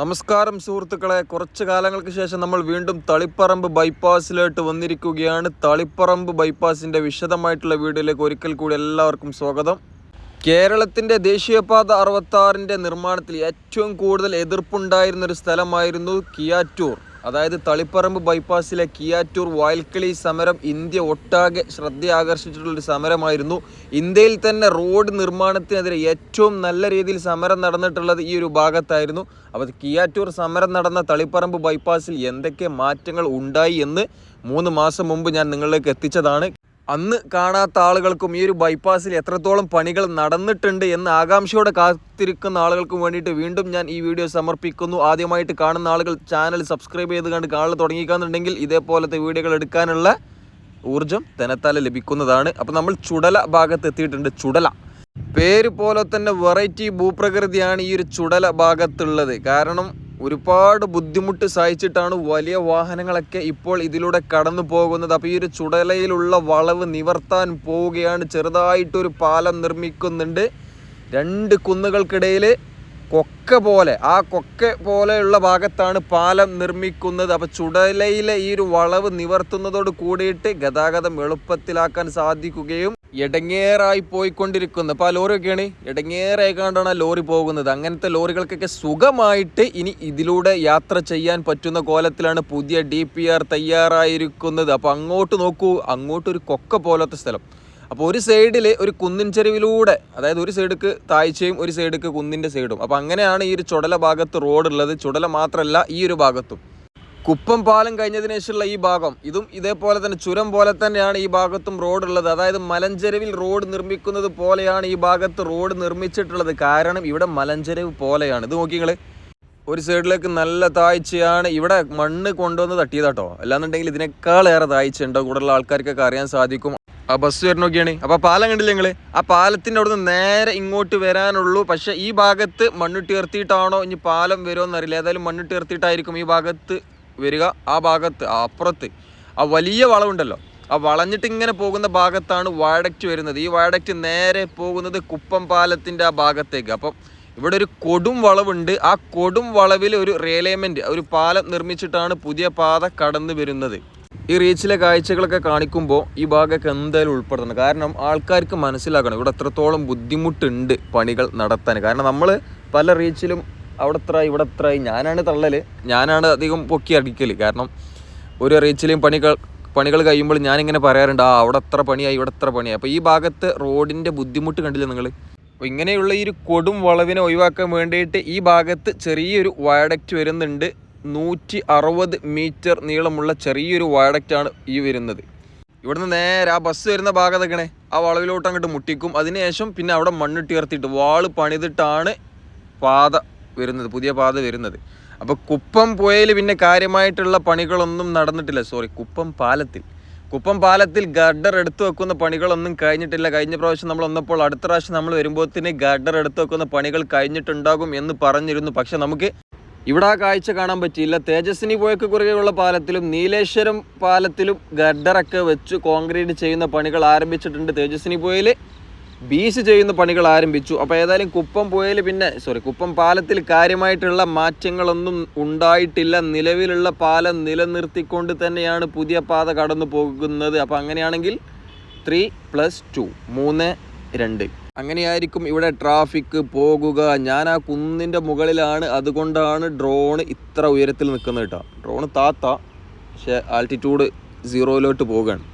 നമസ്കാരം സുഹൃത്തുക്കളെ. കുറച്ച് കാലങ്ങൾക്ക് ശേഷം നമ്മൾ വീണ്ടും തളിപ്പറമ്പ് ബൈപ്പാസിലോട്ട് വന്നിരിക്കുകയാണ്. തളിപ്പറമ്പ് ബൈപ്പാസിന്റെ വിശദമായിട്ടുള്ള വീഡിയോയിലേക്ക് ഒരിക്കൽ കൂടി എല്ലാവർക്കും സ്വാഗതം. കേരളത്തിന്റെ ദേശീയപാത അറുപത്താറിന്റെ നിർമ്മാണത്തിൽ ഏറ്റവും കൂടുതൽ എതിർപ്പുണ്ടായിരുന്നൊരു സ്ഥലമായിരുന്നു കിയാറ്റൂർ. അതായത് തളിപ്പറമ്പ് ബൈപ്പാസിലെ കിയാറ്റൂർ വയൽക്കിളി സമരം ഇന്ത്യ ഒട്ടാകെ ശ്രദ്ധ ആകർഷിച്ചിട്ടുള്ളൊരു സമരമായിരുന്നു. ഇന്ത്യയിൽ തന്നെ റോഡ് നിർമ്മാണത്തിനെതിരെ ഏറ്റവും നല്ല രീതിയിൽ സമരം നടന്നിട്ടുള്ളത് ഈ ഒരു ഭാഗത്തായിരുന്നു. അപ്പോൾ കിയാറ്റൂർ സമരം നടന്ന തളിപ്പറമ്പ് ബൈപ്പാസിൽ എന്തൊക്കെ മാറ്റങ്ങൾ ഉണ്ടായി എന്ന് മൂന്ന് മാസം മുമ്പ് ഞാൻ നിങ്ങളിലേക്ക് എത്തിച്ചതാണ്. അന്ന് കാണാത്ത ആളുകൾക്കും ഈ ഒരു ബൈപ്പാസിൽ എത്രത്തോളം പണികൾ നടന്നിട്ടുണ്ട് എന്ന് ആകാംക്ഷയോടെ കാത്തിരിക്കുന്ന ആളുകൾക്കും വേണ്ടിയിട്ട് വീണ്ടും ഞാൻ ഈ വീഡിയോ സമർപ്പിക്കുന്നു. ആദ്യമായിട്ട് കാണുന്ന ആളുകൾ ചാനൽ സബ്സ്ക്രൈബ് ചെയ്ത് കണ്ട് കാണൽ തുടങ്ങിക്കാന്നുണ്ടെങ്കിൽ ഇതേപോലത്തെ വീഡിയോകൾ എടുക്കാനുള്ള ഊർജം തനത്താൽ ലഭിക്കുന്നതാണ്. അപ്പോൾ നമ്മൾ ചുടല ഭാഗത്ത് എത്തിയിട്ടുണ്ട്. ചുടല. പേര് പോലെ തന്നെ വെറൈറ്റി ഭൂപ്രകൃതിയാണ് ഈ ഒരു ചുടല ഭാഗത്തുള്ളത്. കാരണം ഒരുപാട് ബുദ്ധിമുട്ട് സഹിച്ചിട്ടാണ് വലിയ വാഹനങ്ങളൊക്കെ ഇപ്പോൾ ഇതിലൂടെ കടന്നു പോകുന്നത്. അപ്പോൾ ഈ ഒരു ചുടലയിലുള്ള വളവ് നിവർത്താൻ പോവുകയാണ്. ചെറുതായിട്ടൊരു പാലം നിർമ്മിക്കുന്നുണ്ട്. രണ്ട് കുന്നുകൾക്കിടയിൽ കൊക്ക പോലെ ആ കൊക്ക പോലെയുള്ള ഭാഗത്താണ് പാലം നിർമ്മിക്കുന്നത്. അപ്പോൾ ചുടലയിലെ ഈ ഒരു വളവ് നിവർത്തുന്നതോട് കൂടിയിട്ട് ഗതാഗതം എളുപ്പത്തിലാക്കാൻ സാധിക്കുകയും എടങ്ങേറായി പോയിക്കൊണ്ടിരിക്കുന്നത് അപ്പോൾ ആ ലോറിയൊക്കെയാണ് എടങ്ങേറായി കണ്ടാണ് ആ ലോറി പോകുന്നത്. അങ്ങനത്തെ ലോറികൾക്കൊക്കെ സുഖമായിട്ട് ഇനി ഇതിലൂടെ യാത്ര ചെയ്യാൻ പറ്റുന്ന കോലത്തിലാണ് പുതിയ ഡി പി ആർ തയ്യാറായിരിക്കുന്നത്. അപ്പോൾ അങ്ങോട്ട് നോക്കൂ. അങ്ങോട്ടൊരു കൊക്ക പോലത്തെ സ്ഥലം. അപ്പോൾ ഒരു സൈഡിൽ ഒരു കുന്നിൻ ചെരുവിലൂടെ അതായത് ഒരു സൈഡിക്ക് താഴ്ചയും ഒരു സൈഡിക്ക് കുന്നിന്റെ സൈഡും. അപ്പോൾ അങ്ങനെയാണ് ഈ ഒരു ചുടല ഭാഗത്ത് റോഡുള്ളത്. ചുടല മാത്രമല്ല ഈ ഒരു ഭാഗത്തും. കുപ്പം പാലം കഴിഞ്ഞതിന് ശേഷമുള്ള ഈ ഭാഗം ഇതും ഇതേപോലെ തന്നെ ചുരം പോലെ തന്നെയാണ് ഈ ഭാഗത്തും റോഡ് ഉള്ളത്. അതായത് മലഞ്ചെരുവിൽ റോഡ് നിർമ്മിക്കുന്നത് പോലെയാണ് ഈ ഭാഗത്ത് റോഡ് നിർമ്മിച്ചിട്ടുള്ളത്. കാരണം ഇവിടെ മലഞ്ചെരുവ് പോലെയാണ്. ഇത് നോക്കി ഒരു സൈഡിലേക്ക് നല്ല താഴ്ചയാണ്. ഇവിടെ മണ്ണ് കൊണ്ടുവന്ന് തട്ടിയതാട്ടോ. അല്ലാന്നുണ്ടെങ്കിൽ ഇതിനേക്കാൾ ഏറെ താഴ്ചയുണ്ടോ കൂടുതലുള്ള ആൾക്കാർക്കൊക്കെ അറിയാൻ സാധിക്കും. ആ ബസ് വരുന്നൊക്കെയാണ് അപ്പോൾ പാലം കണ്ടില്ല നിങ്ങൾ ആ പാലത്തിന്റെ അവിടുന്ന് നേരെ ഇങ്ങോട്ട് വരാനുള്ളൂ. പക്ഷേ ഈ ഭാഗത്ത് മണ്ണിട്ട് ഉയർത്തിയിട്ടാണോ ഇനി പാലം വരുമോ എന്നറിയില്ല ഏതായാലും മണ്ണിട്ട് ഉയർത്തിയിട്ടായിരിക്കും ഈ ഭാഗത്ത് വരിക ആ ഭാഗത്ത് അപ്പുറത്ത്. ആ വലിയ വളവുണ്ടല്ലോ. ആ വളഞ്ഞിട്ട് ഇങ്ങനെ പോകുന്ന ഭാഗത്താണ് വയഡക്റ്റ് വരുന്നത്. ഈ വയഡക്റ്റ് നേരെ പോകുന്നത് കുപ്പം പാലത്തിന്റെ ആ ഭാഗത്തേക്ക്. അപ്പം ഇവിടെ ഒരു കൊടും വളവുണ്ട്. ആ കൊടും വളവിൽ ഒരു റെയിലേമെന്റ് ഒരു പാലം നിർമ്മിച്ചിട്ടാണ് പുതിയ പാത കടന്നു വരുന്നത്. ഈ റീച്ചിലെ കാഴ്ചകളൊക്കെ കാണിക്കുമ്പോൾ ഈ ഭാഗമൊക്കെ എന്തായാലും ഉൾപ്പെടുത്തണം. കാരണം ആൾക്കാർക്ക് മനസ്സിലാക്കണം ഇവിടെ എത്രത്തോളം ബുദ്ധിമുട്ടുണ്ട് പണികൾ നടത്താൻ. കാരണം നമ്മൾ പല റീച്ചിലും അവിടെ എത്ര ഇവിടെ എത്ര ഞാനാണ് തള്ളൽ ഞാനാണ് അധികം പൊക്കി അടിക്കൽ കാരണം ഒരു റീച്ചിലെയും പണികൾ പണികൾ കഴിയുമ്പോൾ ഞാനിങ്ങനെ പറയാറുണ്ട് ആ അവിടെ എത്ര പണിയായി ഇവിടെ എത്ര പണിയായി. അപ്പോൾ ഈ ഭാഗത്ത് റോഡിന്റെ ബുദ്ധിമുട്ട് കണ്ടില്ല നിങ്ങൾ അപ്പോൾ ഇങ്ങനെയുള്ള ഈ ഒരു കൊടും വളവിനെ ഒഴിവാക്കാൻ വേണ്ടിയിട്ട് ഈ ഭാഗത്ത് ചെറിയൊരു വയഡക്റ്റ് വരുന്നുണ്ട്. നൂറ്റി അറുപത് മീറ്റർ നീളമുള്ള ചെറിയൊരു വയഡക്റ്റാണ് ഈ വരുന്നത്. ഇവിടുന്ന് നേരെ ആ ബസ് വരുന്ന ഭാഗത്തൊക്കെ ആ വളവിലോട്ട് അങ്ങോട്ട് മുട്ടിക്കും. അതിനുശേഷം പിന്നെ അവിടെ മണ്ണിട്ട് ഉയർത്തിയിട്ട് വാൾ പണിതിട്ടാണ് പാത വരുന്നത് പുതിയ പാത വരുന്നത്. അപ്പോൾ കുപ്പം പുഴയിൽ പിന്നെ കാര്യമായിട്ടുള്ള പണികളൊന്നും നടന്നിട്ടില്ല. സോറി കുപ്പം പാലത്തിൽ. കുപ്പം പാലത്തിൽ ഗഡർ എടുത്തു വെക്കുന്ന പണികളൊന്നും കഴിഞ്ഞിട്ടില്ല. കഴിഞ്ഞ പ്രാവശ്യം നമ്മൾ വന്നപ്പോൾ അടുത്ത പ്രാവശ്യം നമ്മൾ വരുമ്പോഴത്തേന് ഗഡർ എടുത്തു വെക്കുന്ന പണികൾ കഴിഞ്ഞിട്ടുണ്ടാകും എന്ന് പറഞ്ഞിരുന്നു. പക്ഷെ നമുക്ക് ഇവിടെ ആ കാഴ്ച കാണാൻ പറ്റിയില്ല. തേജസ്വിനി പുഴയ്ക്ക് കുറുകെയുള്ള പാലത്തിലും നീലേശ്വരം പാലത്തിലും ഗഡറൊക്കെ വെച്ച് കോൺക്രീറ്റ് ചെയ്യുന്ന പണികൾ ആരംഭിച്ചിട്ടുണ്ട്. തേജസ്വിനി പുഴയിൽ ബീച്ച് ചെയ്യുന്ന പണികൾ ആരംഭിച്ചു. അപ്പോൾ ഏതായാലും കുപ്പം പോയാൽ പിന്നെ സോറി കുപ്പം പാലത്തിൽ കാര്യമായിട്ടുള്ള മാറ്റങ്ങളൊന്നും ഉണ്ടായിട്ടില്ല. നിലവിലുള്ള പാലം നിലനിർത്തിക്കൊണ്ട് തന്നെയാണ് പുതിയ പാത കടന്നു പോകുന്നത്. അപ്പോൾ അങ്ങനെയാണെങ്കിൽ ത്രീ പ്ലസ് ടു മൂന്ന് രണ്ട്. അങ്ങനെയായിരിക്കും ഇവിടെ ട്രാഫിക് പോകുക. ഞാൻ ആ കുന്നിന്റെ മുകളിലാണ്. അതുകൊണ്ടാണ് ഡ്രോണ് ഇത്ര ഉയരത്തിൽ നിൽക്കുന്നത് കേട്ടോ. ഡ്രോണ് താത്ത പക്ഷേ ആൾട്ടിറ്റ്യൂഡ് സീറോയിലോട്ട് പോവുകയാണ്.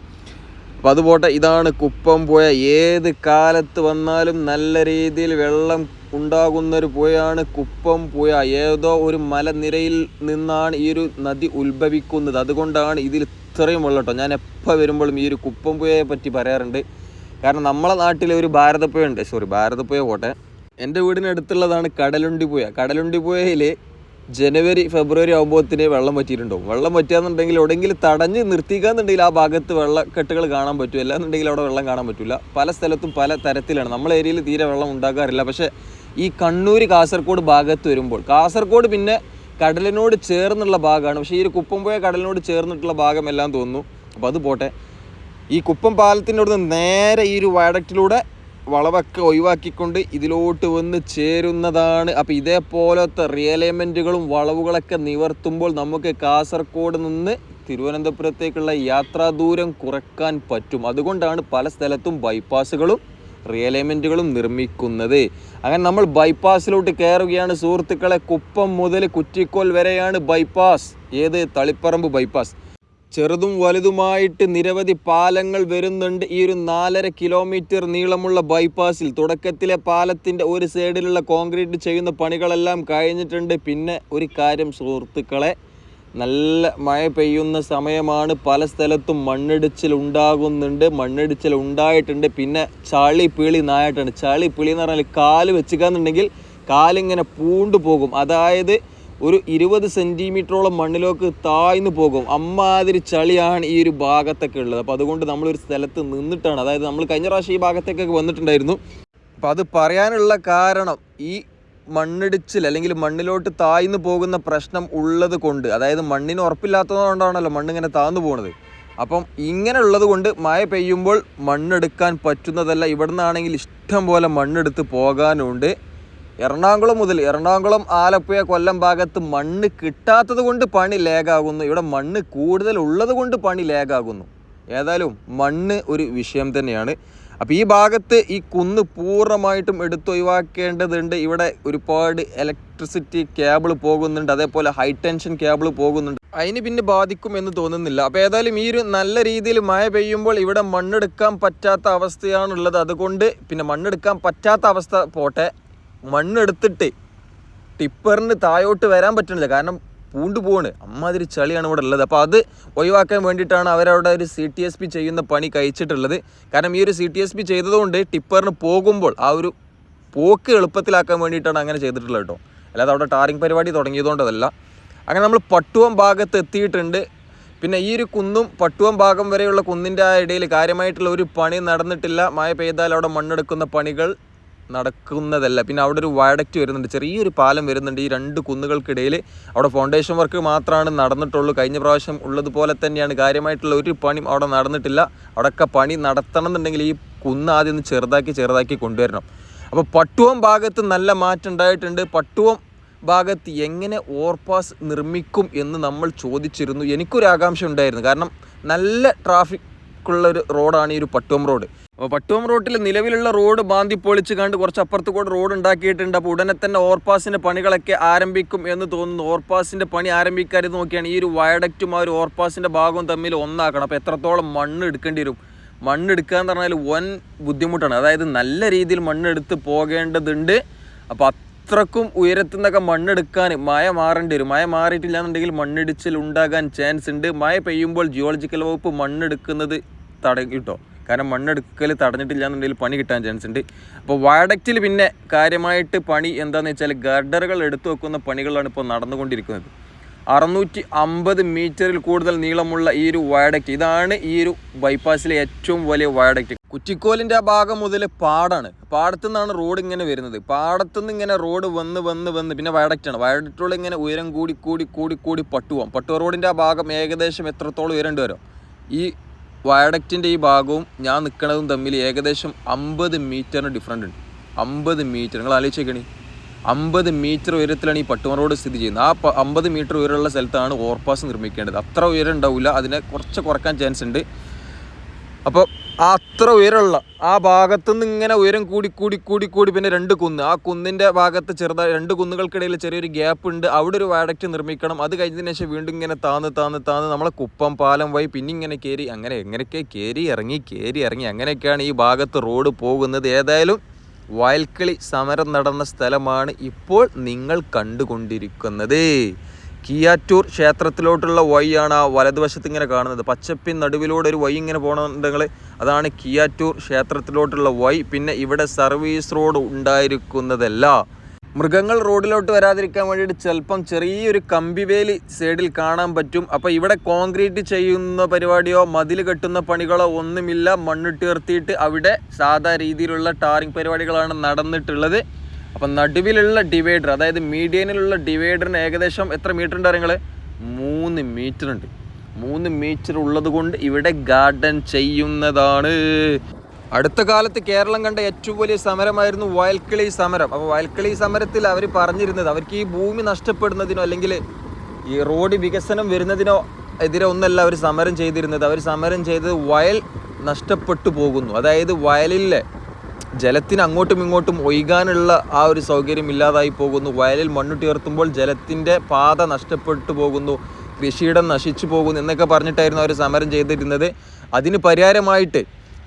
അപ്പോൾ അതുപോട്ടെ ഇതാണ് കുപ്പം പുഴ. ഏത് കാലത്ത് വന്നാലും നല്ല രീതിയിൽ വെള്ളം ഉണ്ടാകുന്ന ഒരു പുഴയാണ് കുപ്പം പുഴ. ഏതോ ഒരു മലനിരയിൽ നിന്നാണ് ഈ ഒരു നദി ഉത്ഭവിക്കുന്നത്. അതുകൊണ്ടാണ് ഇതിൽ ഇത്രയും വെള്ളം ഞാൻ എപ്പോൾ വരുമ്പോഴും ഈ ഒരു കുപ്പം പുഴയെ പറ്റി പറയാറുണ്ട്. കാരണം നമ്മളെ നാട്ടിലെ ഒരു ഭാരതപ്പുഴ ഉണ്ട്. സോറി ഭാരതപ്പുഴ പോട്ടെ. എന്റെ വീടിനടുത്തുള്ളതാണ് കടലുണ്ടി പുഴ. കടലുണ്ടി പുഴയിൽ ജനുവരി ഫെബ്രുവരി ആകുമ്പോഴത്തിന് വെള്ളം പറ്റിയിട്ടുണ്ടാവും വെള്ളം പറ്റുകയെന്നുണ്ടെങ്കിൽ എവിടെയെങ്കിലും തടഞ്ഞ് നിർത്തിക്കാന്നുണ്ടെങ്കിൽ ആ ഭാഗത്ത് വെള്ളക്കെട്ടുകൾ കാണാൻ പറ്റും. അല്ലാന്നുണ്ടെങ്കിൽ അവിടെ വെള്ളം കാണാൻ പറ്റില്ല പല സ്ഥലത്തും പല തരത്തിലാണ്. നമ്മളെ ഏരിയയിൽ തീരെ വെള്ളം ഉണ്ടാക്കാറില്ല പക്ഷേ ഈ കണ്ണൂർ കാസർഗോഡ് ഭാഗത്ത് വരുമ്പോൾ കാസർഗോഡ് പിന്നെ കടലിനോട് ചേർന്നുള്ള ഭാഗമാണ്. പക്ഷേ ഈ ഒരു കുപ്പംപുഴ കടലിനോട് ചേർന്നിട്ടുള്ള ഭാഗം എല്ലാം തോന്നുന്നു. അപ്പോൾ അത് പോട്ടെ. ഈ കുപ്പം പാലത്തിന്റെ അവിടുന്ന് നേരെ ഈ ഒരു വയഡക്റ്റിലൂടെ വളവൊക്കെ ഒഴിവാക്കിക്കൊണ്ട് ഇതിലോട്ട് വന്ന് ചേരുന്നതാണ്. അപ്പോൾ ഇതേപോലത്തെ റിയലൈൻമെന്റുകളും വളവുകളൊക്കെ നിവർത്തുമ്പോൾ നമുക്ക് കാസർഗോഡ് നിന്ന് തിരുവനന്തപുരത്തേക്കുള്ള യാത്രാ ദൂരം കുറയ്ക്കാൻ പറ്റും. അതുകൊണ്ടാണ് പല സ്ഥലത്തും ബൈപ്പാസുകളും റിയലൈൻമെന്റുകളും നിർമ്മിക്കുന്നത്. അങ്ങനെ നമ്മൾ ബൈപ്പാസിലോട്ട് കയറുകയാണ്. സുഹൃത്തുക്കളെ കുപ്പം മുതൽ കുറ്റിക്കോൽ വരെയാണ് ബൈപ്പാസ് ഏത് തളിപ്പറമ്പ് ബൈപ്പാസ് ചെറുതും വലുതുമായിട്ട് നിരവധി പാലങ്ങൾ വരുന്നുണ്ട്. ഈ ഒരു നാലര കിലോമീറ്റർ നീളമുള്ള ബൈപ്പാസിൽ തുടക്കത്തിലെ പാലത്തിന്റെ ഒരു സൈഡിലുള്ള കോൺക്രീറ്റ് ചെയ്യുന്ന പണികളെല്ലാം കഴിഞ്ഞിട്ടുണ്ട്. പിന്നെ ഒരു കാര്യം സുഹൃത്തുക്കളെ നല്ല മഴ പെയ്യുന്ന സമയമാണ്. പല സ്ഥലത്തും മണ്ണിടിച്ചിൽ ഉണ്ടാകുന്നുണ്ട്. മണ്ണിടിച്ചിൽ ഉണ്ടായിട്ടുണ്ട്. പിന്നെ ചളി പിളി നായിട്ടുണ്ട് ചളി പിളി എന്ന് പറഞ്ഞാൽ കാൽ വെച്ചിക്കാന്നുണ്ടെങ്കിൽ കാലിങ്ങനെ പൂണ്ടു പോകും അതായത് ഒരു ഇരുപത് സെന്റിമീറ്ററോളം മണ്ണിലേക്ക് താഴ്ന്നു പോകും. അമ്മാതിരി ചളിയാണ് ഈ ഒരു ഭാഗത്തൊക്കെ ഉള്ളത്. അപ്പോൾ അതുകൊണ്ട് നമ്മളൊരു സ്ഥലത്ത് നിന്നിട്ടാണ്. അതായത് നമ്മൾ കഴിഞ്ഞ പ്രാവശ്യം ഈ ഭാഗത്തേക്കൊക്കെ വന്നിട്ടുണ്ടായിരുന്നു. അപ്പോൾ അത് പറയാനുള്ള കാരണം ഈ മണ്ണിടിച്ചിൽ അല്ലെങ്കിൽ മണ്ണിലോട്ട് താഴ്ന്നു പോകുന്ന പ്രശ്നം ഉള്ളത് കൊണ്ട് അതായത് മണ്ണിന് ഉറപ്പില്ലാത്തതുകൊണ്ടാണല്ലോ മണ്ണിങ്ങനെ താഴ്ന്നു പോകുന്നത് അപ്പം ഇങ്ങനെ ഉള്ളത് കൊണ്ട് മഴ പെയ്യുമ്പോൾ മണ്ണെടുക്കാൻ പറ്റുന്നതല്ല. ഇവിടെ നിന്നാണെങ്കിൽ ഇഷ്ടം പോലെ മണ്ണെടുത്ത് പോകാനുണ്ട്. എറണാകുളം മുതൽ എറണാകുളം ആലപ്പുഴ കൊല്ലം ഭാഗത്ത് മണ്ണ് കിട്ടാത്തത് കൊണ്ട് പണി ലേഗാകുന്നു. ഇവിടെ മണ്ണ് കൂടുതൽ ഉള്ളത് കൊണ്ട് പണി ലേഗാകുന്നു. ഏതായാലും മണ്ണ് ഒരു വിഷയം തന്നെയാണ്. അപ്പോൾ ഈ ഭാഗത്ത് ഈ കുന്ന് പൂർണമായിട്ടും എടുത്തൊഴിവാക്കേണ്ടതുണ്ട്. ഇവിടെ ഒരുപാട് ഇലക്ട്രിസിറ്റി കേബിൾ പോകുന്നുണ്ട്. അതേപോലെ ഹൈ ടെൻഷൻ കേബിൾ പോകുന്നുണ്ട്. അതിന് പിന്നെ ബാധിക്കും എന്ന് തോന്നുന്നില്ല. അപ്പോൾ ഏതായാലും ഈ ഒരു നല്ല രീതിയിൽ മഴ പെയ്യുമ്പോൾ ഇവിടെ മണ്ണെടുക്കാൻ പറ്റാത്ത അവസ്ഥയാണുള്ളത്. അതുകൊണ്ട് പിന്നെ മണ്ണെടുക്കാൻ പറ്റാത്ത അവസ്ഥ പോട്ടെ. മണ്ണെടുത്തിട്ട് ടിപ്പറിന് താഴോട്ട് വരാൻ പറ്റണില്ല കാരണം പൂണ്ട് പോവാണ്. അമ്മാതിരി ചളിയാണ് ഇവിടെ ഉള്ളത്. അപ്പോൾ അത് ഒഴിവാക്കാൻ വേണ്ടിയിട്ടാണ് അവരവിടെ ഒരു സി ടി എസ് പി ചെയ്യുന്ന പണി കഴിച്ചിട്ടുള്ളത്. കാരണം ഈ ഒരു സി ടി എസ് പി ചെയ്തതുകൊണ്ട് ടിപ്പറിന് പോകുമ്പോൾ ആ ഒരു പോക്ക് എളുപ്പത്തിലാക്കാൻ വേണ്ടിയിട്ടാണ് അങ്ങനെ ചെയ്തിട്ടുള്ളത് കേട്ടോ. അല്ലാതെ അവിടെ ടാറിങ് പരിപാടി തുടങ്ങിയതുകൊണ്ടതല്ല. അങ്ങനെ നമ്മൾ പട്ടുവം ഭാഗത്ത് എത്തിയിട്ടുണ്ട്. പിന്നെ ഈ ഒരു കുന്നും പട്ടുവം ഭാഗം വരെയുള്ള കുന്നിന്റെ ആ ഇടയിൽ കാര്യമായിട്ടുള്ള ഒരു പണി നടന്നിട്ടില്ല. മഴ പെയ്താൽ അവിടെ മണ്ണെടുക്കുന്ന പണികൾ നടക്കുന്നതല്ല. പിന്നെ അവിടെ ഒരു വയഡക്റ്റ് വരുന്നുണ്ട്. ചെറിയൊരു പാലം വരുന്നുണ്ട് ഈ രണ്ട് കുന്നുകൾക്കിടയിൽ. അവിടെ ഫൗണ്ടേഷൻ വർക്ക് മാത്രമാണ് നടന്നിട്ടുള്ളൂ. കഴിഞ്ഞ പ്രാവശ്യം ഉള്ളതുപോലെ തന്നെയാണ്. കാര്യമായിട്ടുള്ള ഒരു പണി അവിടെ നടന്നിട്ടില്ല. അവിടെയൊക്കെ പണി നടത്തണം എന്നുണ്ടെങ്കിൽ ഈ കുന്ന് ആദ്യം ഒന്ന് ചെറുതാക്കി ചെറുതാക്കി കൊണ്ടുവരണം. അപ്പോൾ പട്ടുവം ഭാഗത്ത് നല്ല മാറ്റം ഉണ്ടായിട്ടുണ്ട്. പട്ടുവം ഭാഗത്ത് എങ്ങനെ ഓവർപാസ് നിർമ്മിക്കും എന്ന് നമ്മൾ ചോദിച്ചിരുന്നു. എനിക്കൊരു ആകാംക്ഷ ഉണ്ടായിരുന്നു. കാരണം നല്ല ട്രാഫിക്കുള്ളൊരു ഒരു റോഡാണ് ഈ ഒരു പട്ടുവം റോഡ് പട്ടുവം റോട്ടിൽ നിലവിലുള്ള റോഡ് ബാന്തി പൊളിച്ച് കണ്ട് കുറച്ച് അപ്പുറത്ത് കൂടെ റോഡ് ഉണ്ടാക്കിയിട്ടുണ്ട്. അപ്പോൾ ഉടനെ തന്നെ ഓവർപാസിന്റെ പണികളൊക്കെ ആരംഭിക്കും എന്ന് തോന്നുന്നു. ഓവർപാസിന്റെ പണി ആരംഭിക്കാതെ നോക്കിയാണ് ഈ ഒരു വയഡക്റ്റും ആ ഒരു ഓവർപാസിന്റെ ഭാഗവും തമ്മിൽ ഒന്നാക്കണം. അപ്പോൾ എത്രത്തോളം മണ്ണ് എടുക്കേണ്ടി വരും? മണ്ണ് എടുക്കുക എന്ന് പറഞ്ഞാൽ വൻ ബുദ്ധിമുട്ടാണ്. അതായത് നല്ല രീതിയിൽ മണ്ണെടുത്ത് പോകേണ്ടതുണ്ട്. അപ്പോൾ അത്രക്കും ഉയരത്തു നിന്നൊക്കെ മണ്ണെടുക്കാൻ മഴ മാറേണ്ടി വരും. മഴ മാറിയിട്ടില്ല എന്നുണ്ടെങ്കിൽ മണ്ണിടിച്ചിൽ ഉണ്ടാകാൻ ചാൻസ് ഉണ്ട്. മഴ പെയ്യുമ്പോൾ ജിയോളജിക്കൽ വകുപ്പ് മണ്ണെടുക്കുന്നത് തടയിട്ടോ കാരണം മണ്ണെടുക്കൽ തടഞ്ഞിട്ടില്ല എന്നുണ്ടെങ്കിൽ പണി കിട്ടാൻ ചാൻസ് ഉണ്ട്. അപ്പോൾ വയഡക്റ്റിൽ പിന്നെ കാര്യമായിട്ട് പണി എന്താണെന്ന് വെച്ചാൽ ഗർഡറുകൾ എടുത്തു വെക്കുന്ന പണികളാണ് ഇപ്പോൾ നടന്നുകൊണ്ടിരിക്കുന്നത്. അറുന്നൂറ്റി അമ്പത് മീറ്ററിൽ കൂടുതൽ നീളമുള്ള ഈ ഒരു വയഡക്റ്റ് ഇതാണ് ഈ ഒരു ബൈപ്പാസിലെ ഏറ്റവും വലിയ വയഡക്റ്റ്. കുറ്റിക്കോലിന്റെ ആ ഭാഗം മുതൽ പാടാണ്. പാടത്തു നിന്നാണ് റോഡ് ഇങ്ങനെ വരുന്നത്. പാടത്തു നിന്ന് ഇങ്ങനെ റോഡ് വന്ന് വന്ന് വന്ന് പിന്നെ വയഡക്റ്റാണ് വയഡക്റ്റുള്ള ഇങ്ങനെ ഉയരം കൂടി കൂടി കൂടി കൂടി പട്ടുപോകും. പട്ടുവ റോഡിന്റെ ആ ഭാഗം ഏകദേശം എത്രത്തോളം ഉയരേണ്ടി വരും? ഈ വയഡക്റ്റിന്റെ ഈ ഭാഗവും ഞാൻ നിൽക്കുന്നതും തമ്മിൽ ഏകദേശം അമ്പത് മീറ്ററിന് ഡിഫറന്റ് ഉണ്ട്. അമ്പത് മീറ്റർ. നിങ്ങൾ ആലോചിച്ചേക്കണി അമ്പത് മീറ്റർ ഉയരത്തിലാണ് ഈ പട്ടുമ റോഡ് സ്ഥിതി ചെയ്യുന്നത്. ആ അമ്പത് മീറ്റർ ഉയരമുള്ള സ്ഥലത്താണ് ഓവർപാസ് നിർമ്മിക്കേണ്ടത്. അത്ര ഉയരം ഉണ്ടാവില്ല. അതിനെ കുറച്ച് കുറയ്ക്കാൻ ചാൻസ് ഉണ്ട്. അപ്പോൾ അത്ര ഉയരമുള്ള ആ ഭാഗത്തു നിന്ന് ഇങ്ങനെ ഉയരം കൂടി കൂടി കൂടി കൂടി പിന്നെ രണ്ട് കുന്ന്. ആ കുന്നിന്റെ ഭാഗത്ത് ചെറുതായി രണ്ട് കുന്നുകൾക്കിടയിൽ ചെറിയൊരു ഗ്യാപ്പ് ഉണ്ട്. അവിടെ ഒരു വാഡക്റ്റ് നിർമ്മിക്കണം. അത് കഴിഞ്ഞതിന് ശേഷം വീണ്ടും ഇങ്ങനെ താന്ന് താന്ന് താന്ന് നമ്മളെ കുപ്പം പാലം വഴി പിന്നെ ഇങ്ങനെ കയറി അങ്ങനെ എങ്ങനെയൊക്കെ കയറി ഇറങ്ങി കയറി ഇറങ്ങി അങ്ങനെയൊക്കെയാണ് ഈ ഭാഗത്ത് റോഡ് പോകുന്നത്. ഏതായാലും വയൽക്കിളി സമരം നടന്ന സ്ഥലമാണ് ഇപ്പോൾ നിങ്ങൾ കണ്ടുകൊണ്ടിരിക്കുന്നത്. കിയാറ്റൂർ ക്ഷേത്രത്തിലോട്ടുള്ള വഴിയാണ് ആ വലതുവശത്ത് ഇങ്ങനെ കാണുന്നത്. പച്ചപ്പിൻ നടുവിലൂടെ ഒരു വഴി ഇങ്ങനെ പോകണമെന്നുണ്ടെങ്കിൽ അതാണ് കിയാറ്റൂർ ക്ഷേത്രത്തിലോട്ടുള്ള വഴി പിന്നെ ഇവിടെ സർവീസ് റോഡ് ഉണ്ടായിരിക്കുന്നതല്ല. മൃഗങ്ങൾ റോഡിലോട്ട് വരാതിരിക്കാൻ വേണ്ടിയിട്ട് ചിലപ്പം ചെറിയൊരു കമ്പിവേലി സൈഡിൽ കാണാൻ പറ്റും. അപ്പോൾ ഇവിടെ കോൺക്രീറ്റ് ചെയ്യുന്ന പരിപാടിയോ മതിൽ കെട്ടുന്ന പണികളോ ഒന്നുമില്ല. മണ്ണിട്ട് ഉയർത്തിയിട്ട് അവിടെ സാധാ രീതിയിലുള്ള ടാറിംഗ് പരിപാടികളാണ് നടന്നിട്ടുള്ളത്. അപ്പം നടുവിലുള്ള ഡിവൈഡർ അതായത് മീഡിയനിലുള്ള ഡിവൈഡറിന് ഏകദേശം എത്ര മീറ്റർ ഉണ്ട് നിങ്ങൾ മൂന്ന് മീറ്റർ ഉണ്ട്. മൂന്ന് മീറ്റർ ഉള്ളത് കൊണ്ട് ഇവിടെ ഗാർഡൻ ചെയ്യുന്നതാണ്. അടുത്ത കാലത്ത് കേരളം കണ്ട ഏറ്റവും വലിയ സമരമായിരുന്നു വയൽക്കിളി സമരം. അപ്പോൾ വയൽക്കിളി സമരത്തിൽ അവർ പറഞ്ഞിരുന്നത് അവർക്ക് ഈ ഭൂമി നഷ്ടപ്പെടുന്നതിനോ അല്ലെങ്കിൽ ഈ റോഡ് വികസനം വരുന്നതിനോ എതിരെ ഒന്നല്ല അവർ സമരം ചെയ്തിരുന്നത്. അവർ സമരം ചെയ്തത് വയൽ നഷ്ടപ്പെട്ടു പോകുന്നു. അതായത് വയലിലെ ജലത്തിന് അങ്ങോട്ടും ഇങ്ങോട്ടും ഒഴുകാനുള്ള ആ ഒരു സൗകര്യം ഇല്ലാതായി പോകുന്നു. വയലിൽ മണ്ണുട്ടിയർത്തുമ്പോൾ ജലത്തിന്റെ പാത നഷ്ടപ്പെട്ടു പോകുന്നു. കൃഷിയിടം നശിച്ചു പോകുന്നു എന്നൊക്കെ പറഞ്ഞിട്ടായിരുന്നു അവർ സമരം ചെയ്തിരുന്നത്. അതിന് പരിഹാരമായിട്ട്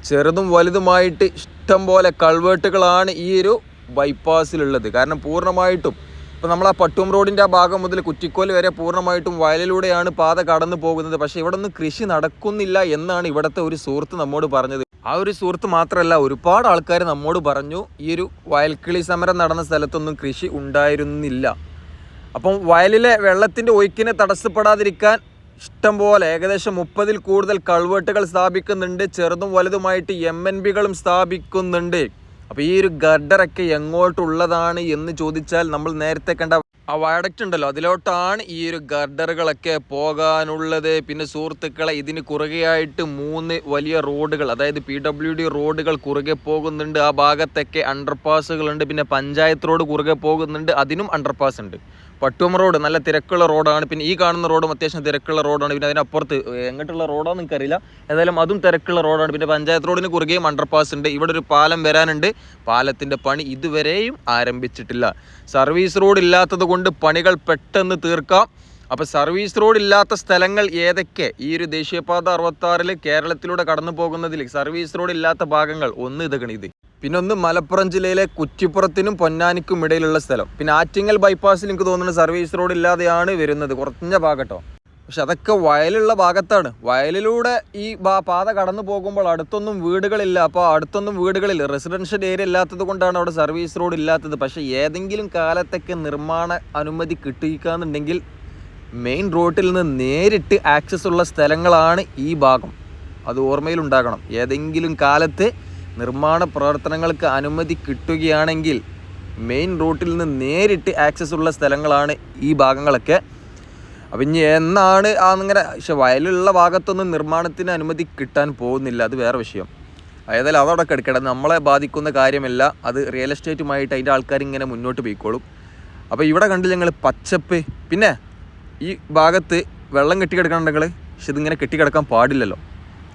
ചെറുതും വലുതുമായിട്ട് ഇഷ്ടം പോലെ കൾവേട്ടുകളാണ് ഈ ഒരു ബൈപ്പാസിലുള്ളത് കാരണം പൂർണമായിട്ടും ഇപ്പോൾ നമ്മൾ ആ പട്ടും റോഡിന്റെ ആ ഭാഗം മുതൽ കുറ്റിക്കോൽ വരെ പൂർണമായിട്ടും വയലിലൂടെയാണ് പാത കടന്നു പോകുന്നത്. പക്ഷേ ഇവിടെ ഒന്നും കൃഷി നടക്കുന്നില്ല എന്നാണ് ഇവിടുത്തെ ഒരു സുഹൃത്ത് നമ്മോട് പറഞ്ഞത്. ആ ഒരു സുഹൃത്ത് മാത്രമല്ല ഒരുപാട് ആൾക്കാർ നമ്മോട് പറഞ്ഞു ഈ ഒരു വയൽക്കിളി സമരം നടന്ന സ്ഥലത്തൊന്നും കൃഷി ഉണ്ടായിരുന്നില്ല. അപ്പം വയലിലെ വെള്ളത്തിന്റെ ഒഴുക്കിനെ തടസ്സപ്പെടാതിരിക്കാൻ ഇഷ്ടം പോലെ ഏകദേശം മുപ്പതിൽ കൂടുതൽ കൾവെട്ടുകൾ സ്ഥാപിക്കുന്നുണ്ട്. ചെറുതും വലുതുമായിട്ട് എം എൻ ബികളും സ്ഥാപിക്കുന്നുണ്ട്. അപ്പോൾ ഈ ഒരു ഗഡറൊക്കെ എങ്ങോട്ടുള്ളതാണ് എന്ന് ചോദിച്ചാൽ നമ്മൾ നേരത്തെ കണ്ട ആ വയഡക്റ്റ് ഉണ്ടല്ലോ അതിലോട്ടാണ് ഈ ഒരു ഗർഡറുകളൊക്കെ പോകാനുള്ളത്. പിന്നെ സുഹൃത്തുക്കളെ ഇതിന് കുറുകെയായിട്ട് മൂന്ന് വലിയ റോഡുകൾ അതായത് പി ഡബ്ല്യു ഡി റോഡുകൾ കുറുകെ പോകുന്നുണ്ട്. ആ ഭാഗത്തൊക്കെ അണ്ടർപാസുകളുണ്ട് പിന്നെ പഞ്ചായത്ത് റോഡ് കുറുകെ പോകുന്നുണ്ട് അതിനും അണ്ടർപാസ് ഉണ്ട്. പട്ടുമ റോഡ് നല്ല തിരക്കുള്ള റോഡാണ്. പിന്നെ ഈ കാണുന്ന റോഡും അത്യാവശ്യം തിരക്കുള്ള റോഡാണ്. പിന്നെ അതിനപ്പുറത്ത് എങ്ങോട്ടുള്ള റോഡാണെന്ന് എനിക്കറിയില്ല ഏതായാലും അതും തിരക്കുള്ള റോഡാണ്. പിന്നെ പഞ്ചായത്ത് റോഡിന് കുറുകെയും അണ്ടർപാസ് ഉണ്ട്. ഇവിടെ ഒരു പാലം വരാനുണ്ട്. പാലത്തിന്റെ പണി ഇതുവരെയും ആരംഭിച്ചിട്ടില്ല. സർവീസ് റോഡ് ഇല്ലാത്തത് പണികൾ പെട്ടെന്ന് തീർക്കാം. അപ്പോൾ സർവീസ് റോഡ് ഇല്ലാത്ത സ്ഥലങ്ങൾ ഏതൊക്കെ? ഈ ഒരു ദേശീയപാത അറുപത്താറിൽ കേരളത്തിലൂടെ കടന്നു പോകുന്നതിൽ സർവീസ് റോഡ് ഇല്ലാത്ത ഭാഗങ്ങൾ ഒന്ന് ഇത് ഇത്. പിന്നെ ഒന്ന് മലപ്പുറം ജില്ലയിലെ കുറ്റിപ്പുറത്തിനും പൊന്നാനിക്കും ഇടയിലുള്ള സ്ഥലം. പിന്നെ ആറ്റിങ്ങൽ ബൈപ്പാസിൽ എനിക്ക് തോന്നുന്നു സർവീസ് റോഡ് ഇല്ലാതെയാണ് വരുന്നത്. കുറഞ്ഞ ഭാഗട്ടോ പക്ഷെ അതൊക്കെ വയലുള്ള ഭാഗത്താണ്. വയലിലൂടെ ഈ പാത കടന്നു പോകുമ്പോൾ അടുത്തൊന്നും വീടുകളില്ല. അപ്പോൾ അടുത്തൊന്നും വീടുകളിൽ റെസിഡൻഷ്യൽ ഏരിയ ഇല്ലാത്തത് കൊണ്ടാണ് അവിടെ സർവീസ് റോഡ് ഇല്ലാത്തത്. പക്ഷേ ഏതെങ്കിലും കാലത്തൊക്കെ നിർമ്മാണ അനുമതി കിട്ടിയിക്കാന്നുണ്ടെങ്കിൽ മെയിൻ റോട്ടിൽ നിന്ന് നേരിട്ട് ആക്സസ് ഉള്ള സ്ഥലങ്ങളാണ് ഈ ഭാഗം. അത് ഓർമ്മയിലുണ്ടാകണം. ഏതെങ്കിലും കാലത്ത് നിർമ്മാണ പ്രവർത്തനങ്ങൾക്ക് അനുമതി കിട്ടുകയാണെങ്കിൽ മെയിൻ റൂട്ടിൽ നിന്ന് നേരിട്ട് ആക്സസ് ഉള്ള സ്ഥലങ്ങളാണ് ഈ ഭാഗങ്ങളൊക്കെ. അപ്പം ഇനി എന്നാണ് അങ്ങനെ പക്ഷെ വയലുള്ള ഭാഗത്തൊന്നും നിർമ്മാണത്തിന് അനുമതി കിട്ടാൻ പോകുന്നില്ല. അത് വേറെ വിഷയം. ഏതായാലും അതവിടെ കിടക്കട്ടെ നമ്മളെ ബാധിക്കുന്ന കാര്യമല്ല. അത് റിയൽ എസ്റ്റേറ്റുമായിട്ട് അതിന്റെ ആൾക്കാർ ഇങ്ങനെ മുന്നോട്ട് പോയിക്കോളും. അപ്പോൾ ഇവിടെ കണ്ടില്ല ഞങ്ങൾ പച്ചപ്പ്. പിന്നെ ഈ ഭാഗത്ത് വെള്ളം കെട്ടിക്കിടക്കണമെങ്കിൽ പക്ഷെ ഇതിങ്ങനെ കെട്ടിക്കിടക്കാൻ പാടില്ലല്ലോ.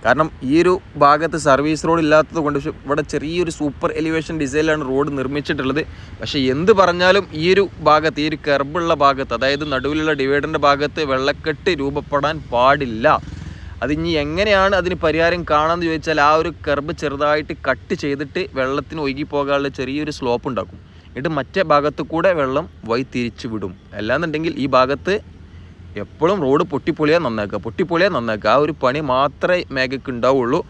കാരണം ഈ ഒരു ഭാഗത്ത് സർവീസ് റോഡ് ഇല്ലാത്തത് കൊണ്ട് പക്ഷെ ഇവിടെ ചെറിയൊരു സൂപ്പർ എലിവേഷൻ ഡിസൈനിലാണ് റോഡ് നിർമ്മിച്ചിട്ടുള്ളത്. പക്ഷേ എന്ത് പറഞ്ഞാലും ഈ ഒരു ഭാഗത്ത് ഈ ഒരു കെർബുള്ള ഭാഗത്ത് അതായത് നടുവിലുള്ള ഡിവൈഡറിന്റെ ഭാഗത്ത് വെള്ളക്കെട്ട് രൂപപ്പെടാൻ പാടില്ല. അതിനി എങ്ങനെയാണ് അതിന് പരിഹാരം കാണാമെന്ന് ചോദിച്ചാൽ ആ ഒരു കെർബ് ചെറുതായിട്ട് കട്ട് ചെയ്തിട്ട് വെള്ളത്തിന് ഒഴുകി പോകാനുള്ള ചെറിയൊരു സ്ലോപ്പ് ഉണ്ടാക്കും. എന്നിട്ട് മറ്റേ ഭാഗത്ത് കൂടെ വെള്ളം വൈ തിരിച്ചു വിടും അല്ലാന്നുണ്ടെങ്കിൽ ഈ ഭാഗത്ത് എപ്പോഴും റോഡ് പൊട്ടിപ്പൊളിയാൽ നന്നാക്കുക പൊട്ടിപ്പൊളിയാൽ നന്നാക്കുക ആ ഒരു പണി മാത്രമേ മേഘയ്ക്ക് ഉണ്ടാവുള്ളൂ.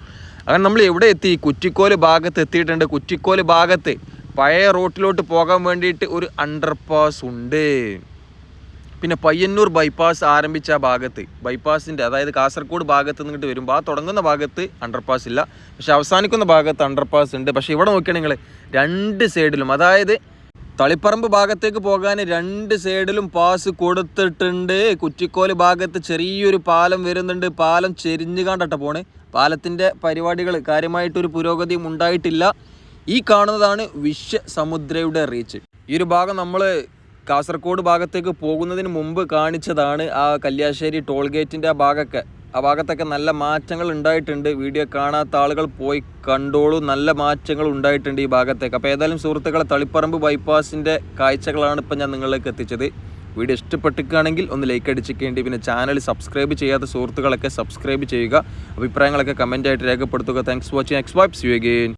അങ്ങനെ നമ്മൾ എവിടെ എത്തി? കുറ്റിക്കോൽ ഭാഗത്ത് എത്തിയിട്ടുണ്ട്. കുറ്റിക്കോൽ ഭാഗത്ത് പഴയ റോട്ടിലോട്ട് പോകാൻ വേണ്ടിയിട്ട് ഒരു അണ്ടർപാസ് ഉണ്ട്. പിന്നെ പയ്യന്നൂർ ബൈപ്പാസ് ആരംഭിച്ച ഭാഗത്ത് ബൈപ്പാസിന്റെ അതായത് കാസർഗോഡ് ഭാഗത്ത് നിന്നിട്ട് വരുമ്പോൾ ആ തുടങ്ങുന്ന ഭാഗത്ത് അണ്ടർപാസ് ഇല്ല. പക്ഷെ അവസാനിക്കുന്ന ഭാഗത്ത് അണ്ടർപാസ് ഉണ്ട്. പക്ഷേ ഇവിടെ നോക്കിയാണെങ്കിൽ രണ്ട് സൈഡിലും അതായത് തളിപ്പറമ്പ് ഭാഗത്തേക്ക് പോകാൻ രണ്ട് സൈഡിലും പാസ് കൊടുത്തിട്ടുണ്ട്. കുറ്റിക്കോൽ ഭാഗത്ത് ചെറിയൊരു പാലം വരുന്നുണ്ട്. പാലം ചെരിഞ്ഞു കണ്ടട്ട പോണ്. പാലത്തിന്റെ പരിപാടികൾ കാര്യമായിട്ടൊരു പുരോഗതിയും ഉണ്ടായിട്ടില്ല. ഈ കാണുന്നതാണ് വിശ്വസമുദ്രയുടെ റീച്ച്. ഈ ഒരു ഭാഗം നമ്മൾ കാസർഗോഡ് ഭാഗത്തേക്ക് പോകുന്നതിന് മുമ്പ് കാണിച്ചതാണ് ആ കല്യാശ്ശേരി ടോൾ ഗേറ്റിന്റെ ആ ഭാഗമൊക്കെ. ആ ഭാഗത്തൊക്കെ നല്ല മാറ്റങ്ങൾ ഉണ്ടായിട്ടുണ്ട്. വീഡിയോ കാണാത്ത ആളുകൾ പോയി കണ്ടോളൂ. നല്ല മാറ്റങ്ങൾ ഉണ്ടായിട്ടുണ്ട് ഈ ഭാഗത്തേക്ക്. അപ്പോൾ ഏതായാലും സുഹൃത്തുക്കളെ തളിപ്പറമ്പ് ബൈപ്പാസിന്റെ കാഴ്ചകളാണ് ഇപ്പം ഞാൻ നിങ്ങളിലേക്ക് എത്തിച്ചത്. വീഡിയോ ഇഷ്ടപ്പെട്ടിരിക്കുകയാണെങ്കിൽ ഒന്ന് ലൈക്ക് അടിച്ചിക്കേണ്ടി പിന്നെ ചാനൽ സബ്സ്ക്രൈബ് ചെയ്യാത്ത സുഹൃത്തുക്കളൊക്കെ സബ്സ്ക്രൈബ് ചെയ്യുക. അഭിപ്രായങ്ങളൊക്കെ കമന്റായിട്ട് രേഖപ്പെടുത്തുക. Thanks watching X vibes you again